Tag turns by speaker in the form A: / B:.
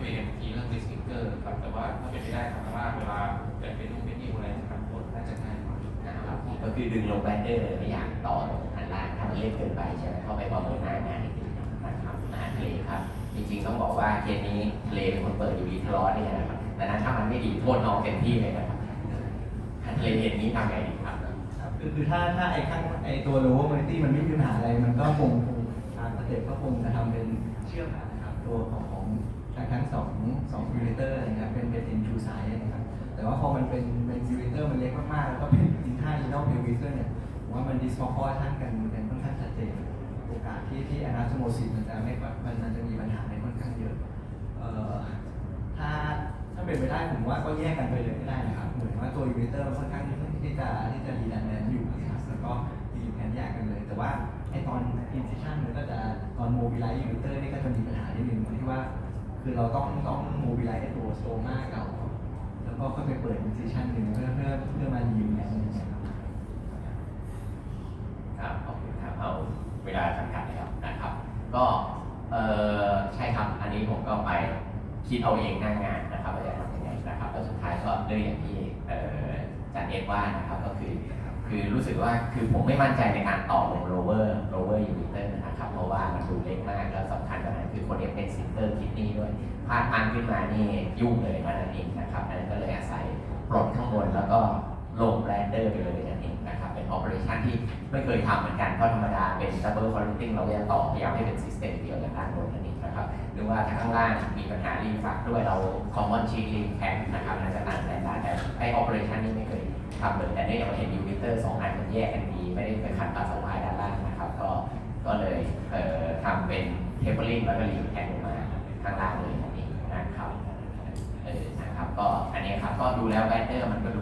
A: คุยกันทีเรื่องดิสติกเกอร์ครับแต่ว่าถ้าเป็นไปได้ทางล่างเวลาเกิดเป็นรูปเป็นนิ้วอะไรนะครับกดน่าจะง่ายกว่า
B: นะครับก็คือดึงลงแบนเดอร์ไม่อยากต่อตรงอันล่างถ้ามันเล็กเกินไปใช่ไหมเข้าไปประเมินหน้างานอีกทีนะครับอาหารทะเลครับ จริงๆต้องบอกว่าเคสนี้ทะเลเป็นคนเปิดอยู่ดีทะเลาะเนี่ยนะครับดังนั้นถ้ามันไม่ดีโทษน้องเต็มที่เลยนะครับอาหารทะเลเห็นนี้ทำไงดีครับ
C: ครับคือคือถ้าถ้าไอ้ข้างไอ้ตัว lower quality มันไม่มีปัญหาอะไรมันก็คงคงทางสเต็ปก็คงจะทำเป็นเชื่อมกันนะครับตัวของของทั้งทั้งสอง แต่ว่าพอมันเป็นเป็นยูนิเตอร์มันเล็กมากๆ แล้วก็เป็นอินท่าอินนอกเพลวิเตอร์เนี่ยผมว่ามัน disproportion กันกันค่อนข้างชัดเจนโอกาสที่ที่ anastomosis มันจะไม่มันมันจะมีปัญหาในค่อนข้างเยอะเอ่อถ้าถ้าเป็นไปได้ผมว่าก็แยกกันไปเลยก็ได้นะครับ เหมือนว่าตัวยูนิเตอร์ค่อนข้างที่จะที่จะดีดันแดนอยู่นะครับแล้วก็ดีแผนแยกกันเลย แต่ว่าไอตอน incision มันก็จะตอน mobilize ยูนิเตอร์นี่ก็จะมีปัญหานิดนึงตรงที่ว่า คือเราต้องต้อง mobilize ไอ้ตัว stoma เก่าก่อนแล้ว ก็ค่อยไปเปิด incision หนึ่งเพื่อเพื่อเพื่อมายืนแผนอย่างเงี้ยครับ
B: ครับขอบคุณครับเอาเวลาจำกัดแล้วนะครับ ก็เออใช่ครับอันนี้ผมก็ไปคิดเอาเองหน้างานนะครับว่าจะทำยังไงนะครับแล้วสุดท้ายก็เรื่อย่างที่เออจารย์เอกว่านะครับก็คือคือรู้สึกว่าคือผมไม่มั่นใจในการต่อลง lower lower emitter นะครับ เพราะว่ามันดูเล็กมากแล้วสำคัญกว่านั้นคือคนนี้เป็นซิสเตอร์คิดนี่ด้วยพลาดพันขึ้นมานี่ยุ่งเลยมันนั่นเองนะครับอันนั้นก็เลย ก็ลงแบรนเดอร์ไปเลยนั่นเองนะครับ เป็น operation ที่ไม่เคยทำเหมือนกัน เพราะธรรมดาเป็น double connecting เราจะต่อพยายามให้เป็น system เดียวอย่างด้านบนนั่นเองนะครับ หรือว่าทางข้างล่างมีปัญหารีฟักด้วยเรา common sheet link แข็งนะครับนั่นจะต่างกันได้แต่ไอ้ operation นี้ไม่เคยทำเลยแต่เนี่ยเราเห็นยูนิเตอร์สองอันมันแยกกันดี ไม่ได้ไปขัดตัดสายด้านล่างนะครับ ก็ก็เลยเอ่อทำเป็น tapering แล้วก็รีแข็งลงมาข้างล่างเลยนั่นเองนะครับเออนะครับก็อันนี้ครับก็ดูแล้วแบตเตอร์มันก็ดู